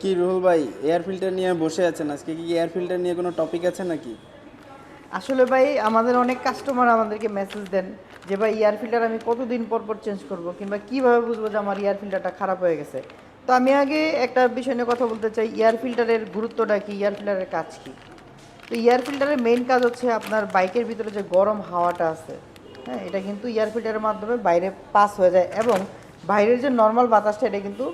কি রুহুল ভাই air filter নিয়ে বসে আছেন? আজকে কি এয়ার ফিল্টার নিয়ে কোনো টপিক আছে নাকি? আসলে ভাই, আমাদের অনেক কাস্টমার আমাদেরকে মেসেজ দেন যে, ভাই এয়ার ফিল্টার আমি কতদিন পর পর চেঞ্জ করব? কিংবা কীভাবে বুঝব যে আমার এয়ার ফিল্টারটা খারাপ হয়ে গেছে? তো আমি আগে একটা বিষয় নিয়ে কথা বলতে চাই। এয়ার ফিল্টারের গুরুত্বটা কি? এয়ার ফিল্টারের কাজ কি? তো এয়ার ফিল্টারের মেইন কাজ হচ্ছে আপনার বাইকের ভিতরে যে গরম হাওয়াটা আছে হ্যাঁ এটা কিন্তু এয়ার ফিল্টারের মাধ্যমে বাইরে পাস হয়ে যায় এবং বাইরের যে নর্মাল বাতাসটা, এটা কিন্তু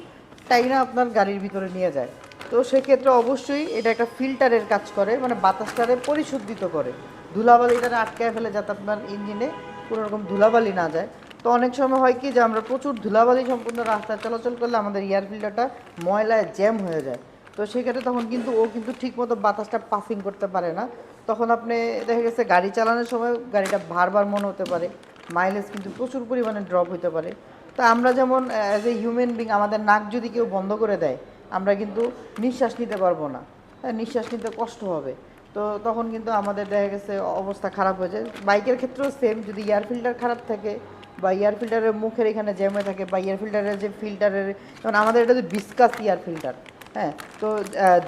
টাইনা আপনার গাড়ির ভিতরে নিয়ে যায়। তো সেক্ষেত্রে অবশ্যই এটা একটা ফিল্টারের কাজ করে মানে বাতাসটারে পরিশুদ্ধিত করে। ধুলাবালিটারে আটকায় ফেলে যাতে আপনার ইঞ্জিনে কোনো রকম ধুলাবালি না যায়। তো অনেক সময় হয় কি যে আমরা প্রচুর ধুলাবালি সম্পূর্ণ রাস্তায় চলাচল করলে আমাদের এয়ার ফিল্টারটা ময়লায় জ্যাম হয়ে যায়। তো সেক্ষেত্রে তখন কিন্তু ও কিন্তু ঠিকমতো বাতাসটা পাসিং করতে পারে না। তখন আপনি দেখা গেছে গাড়ি চালানোর সময় গাড়িটা বারবার মনে হতে পারে। মাইলেজ কিন্তু প্রচুর পরিমাণে ড্রপ হতে পারে। তো আমরা যেমন অ্যাজ এ হিউম্যান বিং আমাদের নাক যদি কেউ বন্ধ করে দেয়, আমরা কিন্তু নিঃশ্বাস নিতে পারব না। হ্যাঁ নিঃশ্বাস নিতে কষ্ট হবে। তো তখন কিন্তু আমাদের দেখা গেছে অবস্থা খারাপ হয়ে যায়। বাইকের ক্ষেত্রেও সেম যদি এয়ার ফিল্টার খারাপ থাকে বা এয়ার ফিল্টারের মুখের এখানে জ্যাম থাকে বা এয়ার ফিল্টারের যে ফিল্টারের যেমন আমাদের এটা যে বিসকাস এয়ার ফিল্টার হ্যাঁ তো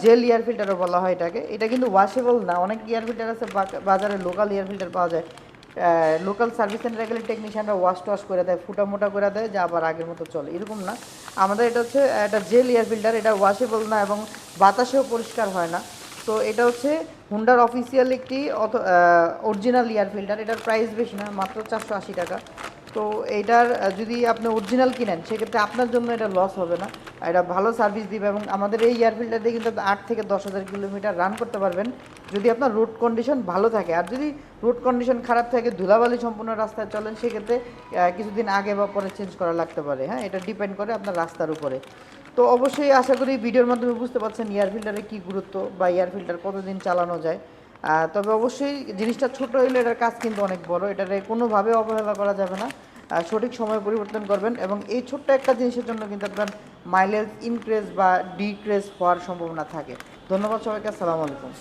জেল এয়ার ফিল্টারও বলা হয় এটাকে। এটা কিন্তু ওয়াশেবল না। অনেক এয়ার ফিল্টার আছে বাজারে লোকাল এয়ার ফিল্টার পাওয়া যায়। লোকাল সার্ভিস সেন্টারে গেলে টেকনিশিয়ানরা ওয়াশ টোয়াশ করে দেয়, ফুটা মোটা করে দেয়, যা আবার আগের মতো চলে। এরকম না। আমাদের এটা হচ্ছে একটা জেল এয়ার ফিল্টার এটা ওয়াশেবল না এবং বাতাসেও পরিষ্কার হয় না। তো এটা হচ্ছে হুন্ডার অফিসিয়াল একটি অরিজিনাল এয়ার ফিল্টার এটার প্রাইস বেশি না, মাত্র চারশো আশি টাকা। তো এটার যদি আপনি অরিজিনাল কিনেন, সেক্ষেত্রে আপনার জন্য এটা লস হবে না। এটা ভালো সার্ভিস দিবে এবং আমাদের এই এয়ার ফিল্টার দিয়ে কিন্তু আট থেকে দশ হাজার কিলোমিটার রান করতে পারবেন। যদি আপনার রোড কন্ডিশন ভালো থাকে, আর যদি রোড কন্ডিশন খারাপ থাকে, ধুলাবালি সম্পূর্ণ রাস্তায় চলেন, সেক্ষেত্রে কিছুদিন আগে বা পরে চেঞ্জ করা লাগতে পারে। হ্যাঁ এটা ডিপেন্ড করে আপনার রাস্তার উপরে। তো অবশ্যই আশা করি ভিডিওর মাধ্যমে বুঝতে পারছেন এয়ার ফিল্টারের কী গুরুত্ব বা এয়ার ফিল্টার কতদিন চালানো যায়। তবে অবশ্যই জিনিসটা ছোট হলে এটার কাজ কিন্তু অনেক বড়। এটারে কোনোভাবে অবহেলা করা যাবে না। সঠিক সময় পরিবর্তন করবেন এবং এই ছোট্ট একটা জিনিসের জন্য কিন্তু আপনার মাইলেজ ইনক্রিজ বা ডিক্রিজ হওয়ার সম্ভাবনা থাকে। ধন্যবাদ সবাইকে আসসালামু আলাইকুম।